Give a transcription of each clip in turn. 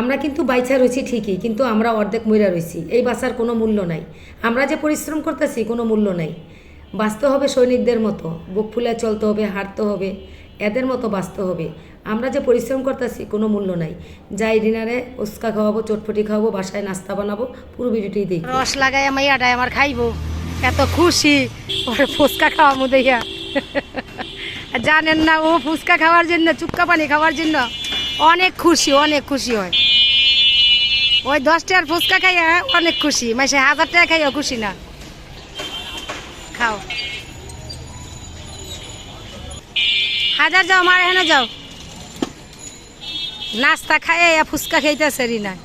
আমরা কিন্তু বাইচা রয়েছি ঠিকই, কিন্তু আমরা অর্ধেক মইরা রয়েছি এই বাসার কোনো মূল্য নাই। আমরা যে পরিশ্রম করতেছি, কোনো মূল্য নাই। বাঁচতে হবে সৈনিকদের মতো, বুক ফুলে চলতে হবে, হাঁটতে হবে, এদের মতো বাঁচতে হবে। আমরা যে পরিশ্রম করতেছি, কোনো মূল্য নাই। যাই ডিনারে উস্কা খাওয়াবো, চটপটি খাওয়াবো, বাসায় নাস্তা বানাবো, পুরো ভিডিওটি দেখি রস লাগাই মাইয়াটাই আমার খাইবো। এত খুশি, ওর ফুচকা খাওয়াবো দেখিয়া। জানেন না, ও ফুচকা খাওয়ার জন্য, চুক্কা পানি খাওয়ার জন্য অনেক খুশি অনেক খুশি হয়। ওই দশ টাকার ফুচকা খাইয়া অনেক খুশি। মাসে হাজার টাকা খাইয়া খুশি না। খাও। হাজার যাও আমার এখানে যাও। নাস্তা খাইয়া ফুচকা খাইতেছে রিনা।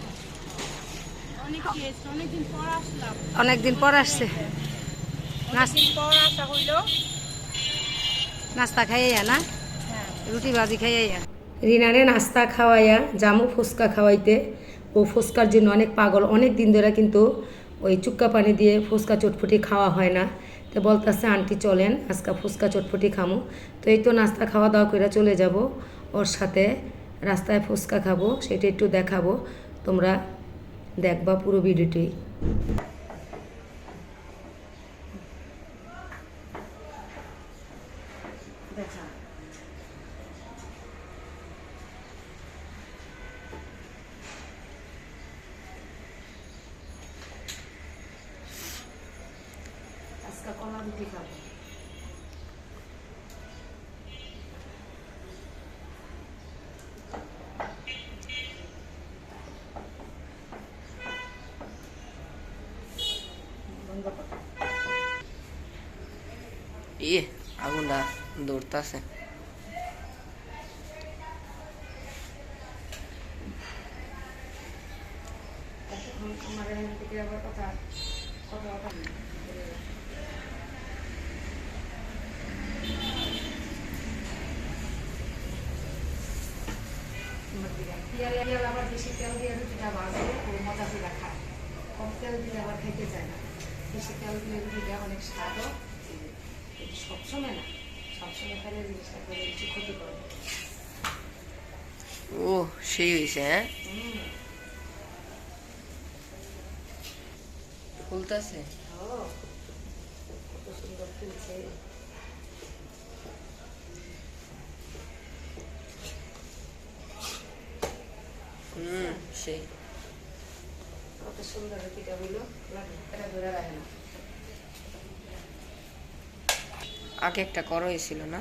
অনেকদিন পর আসছে। নাস- নাস্তা খাইয়া না? রুটি ভাজি খাইয়া রিনারে নাস্তা খাওয়াইয়া, জামু ফুচকা খাওয়াইতে। ও ফুচকার জন্য অনেক পাগল। অনেক দিন ধরে কিন্তু ওই চুক্কা পানি দিয়ে ফুচকা চটফুটি খাওয়া হয় না। তো বলতেছে, আন্টি, চলেন, আজকে ফুচকা চটফুটি খামো। তো এই তো নাস্তা খাওয়া দাওয়া করে চলে যাব। ওর সাথে রাস্তায় ফুচকা খাব, সেটা একটু দেখাবো। তোমরা দেখবা পুরো ভিডিওটি। দেখা আজকে কলা রুটি খাব বন্ধ কর। ইয়ে আগুনটা দৌড়তাছে তখন আমার এখান থেকে আবার কথা কথা কথা নেই। পিয়ালে পিয়ালে আবার বেশি তেল দিয়ে রুটিটা ভাজলে খুব মজা করে খায়। কম তেল দিলে আবার খেতে চায় না। বেশি তেল দিলে রুটিটা অনেক স্বাদও। সবসময় না সবসময় খেলে জিনিসটা করে বেশি ক্ষতি করে। ও সেই হয়েছে হ্যাঁ? ফুলতাছে? ও কত সুন্দর ফুলছে। হুম সেই কত সুন্দর লাগে এটা ধরে রাখে না আগে একটা করা হয়েছিল না